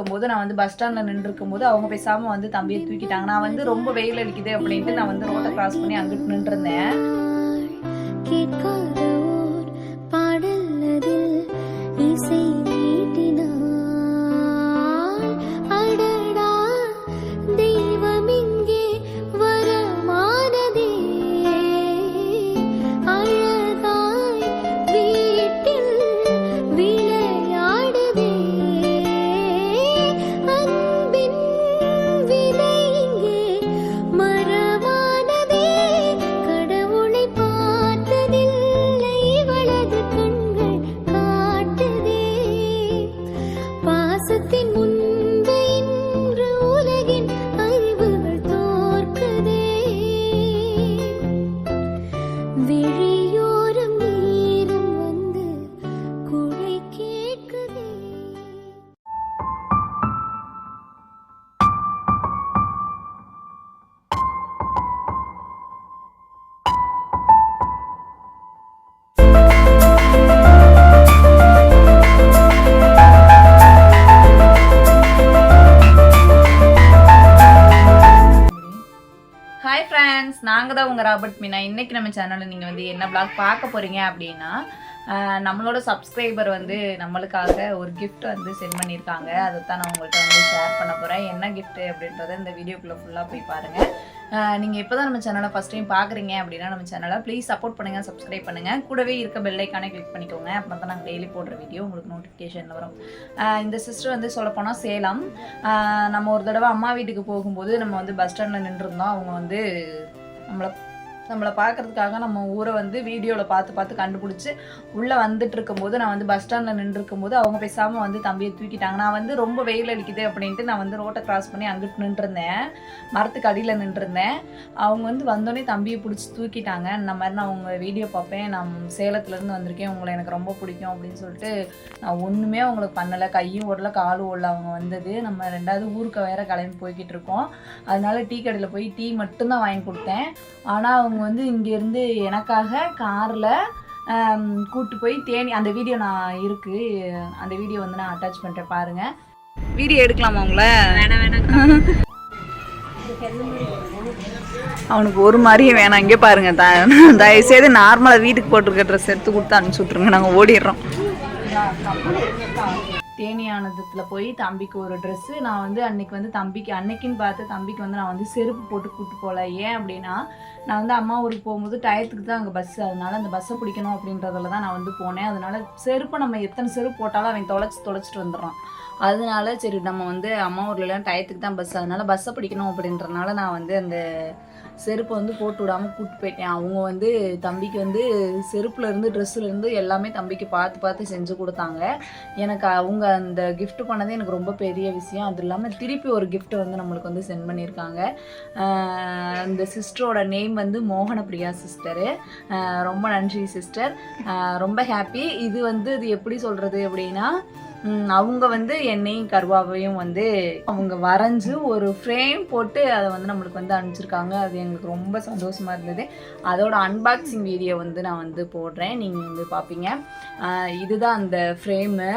இருக்கும்போது போது நான் வந்து பஸ் ஸ்டாண்டில் நின்றுருக்கும் போது அவங்க பேசாமல் வந்து தம்பியை தூக்கிட்டாங்க. நான் வந்து ரொம்ப வெயில் அடிக்குது அப்படின்ட்டு நான் வந்து ரோட்டை கிராஸ் பண்ணி அங்கிட்டு நின்றுருந்தேன். கேட்காத பாடல் இசை நாங்கள் தான் உங்கள் ராபர்ட் மீனா. இன்றைக்கி நம்ம சேனலில் நீங்கள் வந்து என்ன பிளாக் பார்க்க போகிறீங்க அப்படின்னா நம்மளோட சப்ஸ்கிரைபர் வந்து நம்மளுக்காக ஒரு கிஃப்ட் வந்து சென்ட் பண்ணியிருக்காங்க. அதை தான் நான் உங்கள்கிட்ட வந்து ஷேர் பண்ண போகிறேன் என்ன கிஃப்ட்டு அப்படின்றத இந்த வீடியோக்குள்ளே ஃபுல்லாக போய் பாருங்கள் நீங்கள் இப்போ தான் நம்ம சேனலை ஃபஸ்ட் டைம் பார்க்குறீங்க அப்படின்னா நம்ம சேனலை ப்ளீஸ் சப்போர்ட் பண்ணுங்கள் சப்ஸ்கிரைப் பண்ணுங்கள் கூடவே இருக்க பெல்லைக்கானே கிளிக் பண்ணிக்கோங்க. அப்போ தான் நாங்கள் டெய்லி போடுற வீடியோ உங்களுக்கு நோட்டிஃபிகேஷன் வரும். இந்த சிஸ்டர் வந்து சொல்லப்போனால் சேலம். நம்ம ஒரு தடவை அம்மா வீட்டுக்கு போகும்போது நம்ம வந்து பஸ் ஸ்டாண்டில் நின்றுருந்தோம். அவங்க வந்து நம்மளை நம்மளை பார்க்கறதுக்காக நம்ம ஊரை வந்து வீடியோவில் பார்த்து பார்த்து கண்டுபிடிச்சி உள்ளே வந்துட்டு இருக்கும்போது நான் வந்து பஸ் ஸ்டாண்டில் நின்றுருக்கும் போது அவங்க பேசாமல் வந்து தம்பியை தூக்கிட்டாங்க. நான் வந்து ரொம்ப வெயில் அடிக்குது அப்படின்ட்டு நான் வந்து ரோட்டை கிராஸ் பண்ணி அங்கிட்டு நின்றுருந்தேன். மரத்துக்கு அடியில் நின்றுருந்தேன். அவங்க வந்து வந்தோடனே தம்பியை பிடிச்சி தூக்கிட்டாங்க. இந்த மாதிரி நான் அவங்க வீடியோ பார்ப்பேன். நான் சேலத்துலேருந்து வந்திருக்கேன். உங்களை எனக்கு ரொம்ப பிடிக்கும் அப்படின்னு சொல்லிட்டு நான் ஒன்றுமே அவங்களுக்கு பண்ணலை. கையும் ஓடல காலும் ஓடல அவங்க வந்தது. நம்ம ரெண்டாவது ஊருக்கு வேற கிளம்பி போய்கிட்டு இருக்கோம். அதனால டீ கடையில் போய் டீ மட்டும்தான் வாங்கி கொடுத்தேன். ஆனால் அவங்க வந்து இங்கேருந்து எனக்காக காரில் கூட்டு போய் தேனி அந்த வீடியோ நான் இருக்கு. அந்த வீடியோ வந்து நான் அட்டாச் பண்ணுறேன் பாருங்க. வீடியோ எடுக்கலாமா உங்களை? வேணாம் வேணாம். அவனுக்கு ஒரு மாதிரியும் வேணாம். இங்கே பாருங்க த தயவுசெய்து நார்மலாக வீட்டுக்கு போட்டிருக்க ட்ரெஸ் எடுத்து கொடுத்து அனுப்பிச்சி விட்ருங்க நாங்கள் ஓடிடுறோம். தேனியானதத்தில் போய் தம்பிக்கு ஒரு ட்ரெஸ்ஸு நான் வந்து அன்னைக்கு வந்து தம்பிக்கு அன்னைக்குன்னு பார்த்து தம்பிக்கு வந்து நான் வந்து செருப்பு போட்டு கூட்டு போகல ஏன் அப்படின்னா நான் வந்து அம்மா ஊருக்கு போகும்போது டயத்துக்கு தான் அங்கே பஸ் அதனால அந்த பஸ்ஸை பிடிக்கணும் அப்படின்றதுல தான் நான் வந்து போனேன். அதனால செருப்பை நம்ம எத்தனை செருப்பு போட்டாலும் அவன் தொலைச்சி தொலைச்சிட்டு வந்துடுறான். அதனால சரி நம்ம வந்து அம்மா ஊர்லலாம் டயத்துக்கு தான் பஸ் அதனால பஸ்ஸை பிடிக்கணும் அப்படின்றனால நான் வந்து அந்த செருப்பை வந்து போட்டு விடாமல் கூப்பிட்டு போயிட்டேன். அவங்க வந்து தம்பிக்கு வந்து செருப்புலேருந்து ட்ரெஸ்ஸுலேருந்து எல்லாமே தம்பிக்கு பார்த்து பார்த்து செஞ்சு கொடுத்தாங்க. எனக்கு அவங்க அந்த கிஃப்ட் பண்ணதே எனக்கு ரொம்ப பெரிய விஷயம். அது இல்லாமல் திருப்பி ஒரு கிஃப்ட்டை வந்து நம்மளுக்கு வந்து சென்ட் பண்ணியிருக்காங்க. அந்த சிஸ்டரோட நேம் வந்து மோகனப்பிரியா சிஸ்டரு ரொம்ப நன்றி சிஸ்டர் ரொம்ப ஹாப்பி இது வந்து இது எப்படி சொல்கிறது அப்படின்னா அவங்க வந்து என்னையும் கருவாவையும் வந்து அவங்க வரைஞ்சு ஒரு ஃப்ரேம் போட்டு அதை வந்து நம்மளுக்கு வந்து அனுப்பிச்சிருக்காங்க. அது எங்களுக்கு ரொம்ப சந்தோஷமா இருந்தது. அதோட அன்பாக்சிங் வீடியோ வந்து நான் வந்து போடுறேன். நீங்கள் வந்து பார்ப்பீங்க இதுதான் அந்த ஃப்ரேமு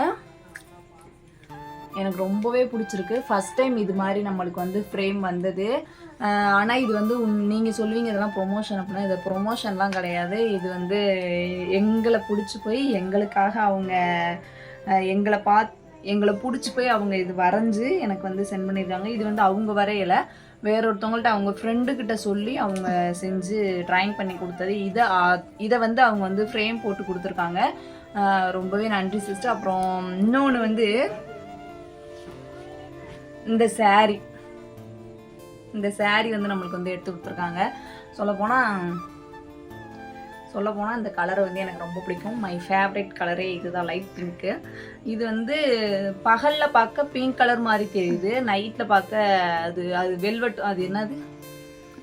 எனக்கு ரொம்பவே பிடிச்சிருக்கு. ஃபஸ்ட் டைம் இது மாதிரி நம்மளுக்கு வந்து ஃப்ரேம் வந்தது. ஆனால் இது வந்து நீங்கள் சொல்லுவீங்க இதெல்லாம் ப்ரொமோஷன் அப்படின்னா இது ப்ரொமோஷன்லாம் கிடையாது. இது வந்து எங்களை பிடிச்சி போய் எங்களுக்காக அவங்க எங்களை பார்த்து எங்களை பிடிச்சி போய் அவங்க இது வரைஞ்சி எனக்கு வந்து சென்ட் பண்ணியிருக்காங்க. இது வந்து அவங்க வரையலை. வேற ஒருத்தவங்கள்ட்ட அவங்க ஃப்ரெண்டுக்கிட்ட சொல்லி அவங்க செஞ்சு ட்ராயிங் பண்ணி கொடுத்தது. இதை இதை வந்து அவங்க வந்து ஃப்ரேம் போட்டு கொடுத்துருக்காங்க. ரொம்பவே நன்றி சிஸ்டர் அப்புறம் இன்னொன்று வந்து இந்த சாரி இந்த சாரி வந்து நம்மளுக்கு வந்து எடுத்து கொடுத்துருக்காங்க. சொல்லப்போனால் சொல்லப்போனால் இந்த கலரை வந்து எனக்கு ரொம்ப பிடிக்கும். மை ஃபேவரட் கலரே இதுதான் லைட் பிங்க்கு இது வந்து பகலில் பார்க்க பிங்க் கலர் மாதிரி தெரியுது. நைட்டில் பார்க்க அது அது வெல்வெட் அது என்னது?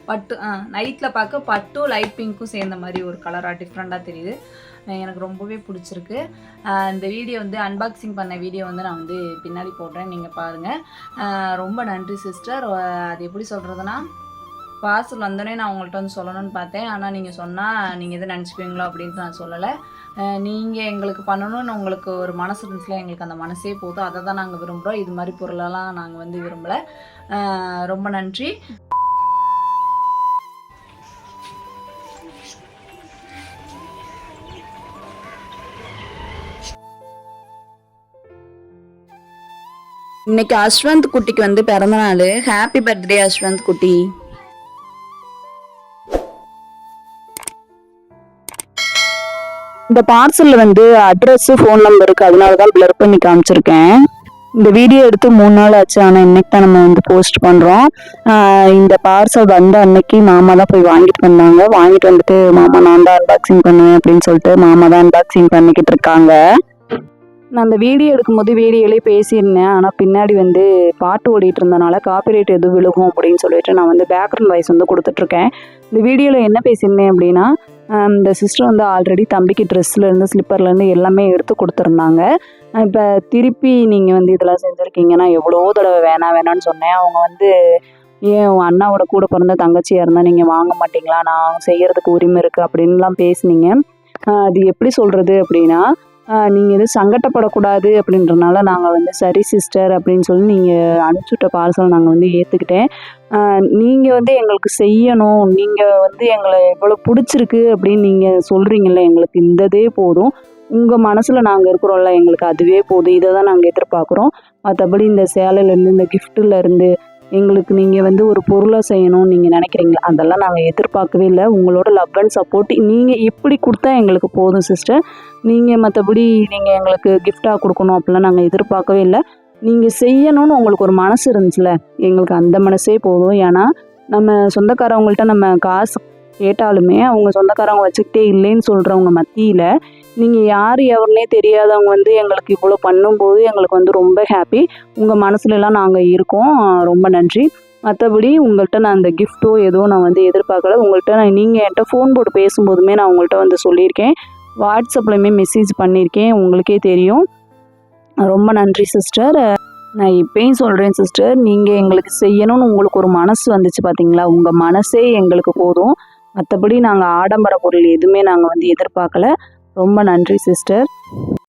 பட்டு ஆ நைட்டில் பார்க்க பட்டும் லைட் பிங்க்கும் சேர்ந்த மாதிரி ஒரு கலராக டிஃப்ரெண்ட்டாக தெரியுது. எனக்கு ரொம்பவே பிடிச்சிருக்கு. இந்த வீடியோ வந்து அன்பாக்சிங் பண்ண வீடியோ வந்து நான் வந்து பின்னாடி போடுறேன். நீங்கள் பாருங்கள் ரொம்ப நன்றி சிஸ்டர் அது எப்படி சொல்கிறதுனா பார்சல் வந்தோடனே நான் உங்கள்கிட்ட வந்து சொல்லணும்னு பார்த்தேன். ஆனால் நீங்கள் சொன்னால் நீங்கள் எதுவும் நினச்சிப்பீங்களோ அப்படின்ட்டு நான் சொல்லலை. நீங்கள் எங்களுக்கு பண்ணணும்னு உங்களுக்கு ஒரு மனசு இருந்துச்சுல எங்களுக்கு அந்த மனசே போதும். அதை தான் நாங்கள் விரும்புகிறோம் இது மாதிரி பொருளெல்லாம் நாங்கள் வந்து விரும்பலை. ரொம்ப நன்றி. இன்னைக்கு அஸ்வந்த் குட்டிக்கு வந்து பிறந்த நாள் ஹாப்பி பர்த்டே அஸ்வந்த் குட்டி. இந்த பார்சல்ல வந்து அட்ரஸ் ஃபோன் நம்பர் இருக்கு. அதனால தான் ப்ளர் பண்ணி காமிச்சிருக்கேன். இந்த வீடியோ எடுத்து மூணு நாள் ஆச்சு. ஆனால் இன்னைக்கு தான் நம்ம வந்து போஸ்ட் பண்ணுறோம் இந்த பார்சல் வந்த அன்னைக்கு மாமா தான் போய் வாங்கிட்டு வந்தாங்க. வாங்கிட்டு வந்துட்டு மாமா நான் தான் அன்பாக்சிங் பண்ணுவேன் அப்படின்னு சொல்லிட்டு மாமா தான் அன்பாக்சிங் பண்ணிக்கிட்டு இருக்காங்க. நான் அந்த வீடியோ எடுக்கும்போது வீடியோலேயே பேசியிருந்தேன். ஆனால் பின்னாடி வந்து பாட்டு ஓடிட்டு இருந்தனால காப்பிரைட் எதுவும் விழுகும் அப்படின்னு சொல்லிட்டு நான் வந்து பேக்ரவுண்ட் வாய்ஸ் வந்து கொடுத்துட்ருக்கேன் இந்த வீடியோவில் என்ன பேசியிருந்தேன் அப்படின்னா இந்த சிஸ்டர் வந்து ஆல்ரெடி தம்பிக்கு ட்ரெஸ்லேருந்து ஸ்லிப்பர்லேருந்து எல்லாமே எடுத்து கொடுத்துருந்தாங்க. இப்போ திருப்பி நீங்கள் வந்து இதெல்லாம் செஞ்சுருக்கீங்கன்னா எவ்வளோ தடவை வேணாம் வேணாம்னு சொன்னேன். அவங்க வந்து ஏன் உன் அண்ணாவோட கூட பிறந்த தங்கச்சியாக இருந்தால் நீங்கள் வாங்க மாட்டீங்களா? நான் செய்கிறதுக்கு உரிமை இருக்குது அப்படின்லாம் பேசுனீங்க. அது எப்படி சொல்கிறது அப்படின்னா நீங்கள் எதுவும் சங்கட்டப்படக்கூடாது அப்படின்றனால நாங்கள் வந்து சரி சிஸ்டர் அப்படின்னு சொல்லி நீங்கள் அனுப்பிச்சுட்ட பார்சல் நாங்கள் வந்து ஏற்றுக்கிட்டேன் நீங்கள் வந்து எங்களுக்கு செய்யணும் நீங்கள் வந்து எங்களை எவ்வளோ பிடிச்சிருக்கு அப்படின்னு நீங்கள் சொல்கிறீங்கல்ல எங்களுக்கு இந்ததே போதும். உங்கள் மனசில் நாங்கள் இருக்கிறோம்ல எங்களுக்கு அதுவே போதும். இதை தான் நாங்கள் எதிர்பார்க்குறோம். மற்றபடி இந்த சேலையிலேருந்து இந்த கிஃப்ட்டுலேருந்து இருந்து எங்களுக்கு நீங்கள் வந்து ஒரு பொருளாக செய்யணும்னு நீங்கள் நினைக்கிறீங்களா அதெல்லாம் நாங்கள் எதிர்பார்க்கவே இல்லை. உங்களோட லவ் அண்ட் சப்போர்ட் நீங்கள் எப்படி கொடுத்தா எங்களுக்கு போதும் சிஸ்டர் நீங்கள் மற்றபடி நீங்கள் எங்களுக்கு கிஃப்டாக கொடுக்கணும் அப்படிலாம் நாங்கள் எதிர்பார்க்கவே இல்லை. நீங்கள் செய்யணும்னு உங்களுக்கு ஒரு மனசு இருந்துச்சுல எங்களுக்கு அந்த மனசே போதும். ஏன்னா நம்ம சொந்தக்காரவங்கள்ட்ட நம்ம காசு கேட்டாலுமே அவங்க சொந்தக்காரவங்க வச்சுக்கிட்டே இல்லைன்னு சொல்கிறவங்க மத்தியில் நீங்கள் யார் எவருனே தெரியாதவங்க வந்து எங்களுக்கு இவ்வளோ பண்ணும்போது எங்களுக்கு வந்து ரொம்ப ஹாப்பி உங்கள் மனசுலலாம் நாங்கள் இருக்கோம். ரொம்ப நன்றி. மற்றபடி உங்கள்கிட்ட நான் அந்த கிஃப்ட்டோ ஏதோ நான் வந்து எதிர்பார்க்கல. உங்கள்கிட்ட நான் நீங்கள் என்கிட்ட ஃபோன் போட்டு பேசும்போதுமே நான் உங்கள்கிட்ட வந்து சொல்லியிருக்கேன். வாட்ஸ்அப்லையுமே மெசேஜ் பண்ணியிருக்கேன். உங்களுக்கே தெரியும். ரொம்ப நன்றி சிஸ்டர் நான் இப்பயும் சொல்கிறேன் சிஸ்டர் நீங்கள் எங்களுக்கு செய்யணும்னு உங்களுக்கு ஒரு மனசு வந்துச்சு பார்த்தீங்களா உங்கள் மனசே எங்களுக்கு போதும். மற்றபடி நாங்கள் ஆடம்பர பொருள் எதுவுமே நாங்கள் வந்து எதிர்பார்க்கல. ரொம்ப நன்றி சிஸ்டர்.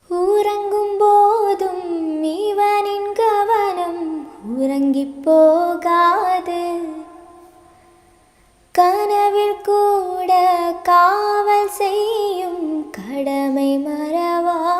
உறங்கும் போதும் இவனின் கவனம் உறங்கிப் போகாது. கனவில் கூட காவல் செய்யும் கடமை மறவா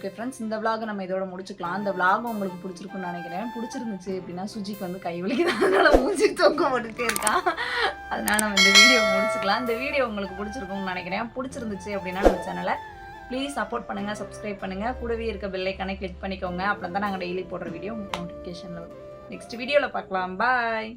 ஓகே ஃப்ரெண்ட்ஸ் இந்த vlog நம்ம இதோட முடிச்சுக்கலாம். அந்த vlog உங்களுக்கு பிடிச்சிருக்குன்னு நினைக்கிறேன். பிடிச்சிருந்துச்சு அப்படின்னா சுஜிக்கு வந்து கை வலிக்குது. அதனால மூஞ்சி தூக்கம் போட்டுகிட்டே இருக்கான் அதனால நம்ம இந்த வீடியோ முடிச்சுக்கலாம். இந்த வீடியோ உங்களுக்கு பிடிச்சிருக்கும்னு நினைக்கிறேன். பிடிச்சிருந்துச்சு அப்படின்னா நம்ம சேனலை ப்ளீஸ் சப்போர்ட் பண்ணுங்கள் சப்ஸ்கிரைப் பண்ணுங்கள் கூடவே இருக்க பெல்லைக்கானே கிளிக் பண்ணிக்கோங்க. அப்புறம் தான் நாங்கள் டெய்லி போடுற வீடியோ உங்களுக்கு நோட்டிஃபிகேஷனில் நெக்ஸ்ட் வீடியோவில் பார்க்கலாம். பாய்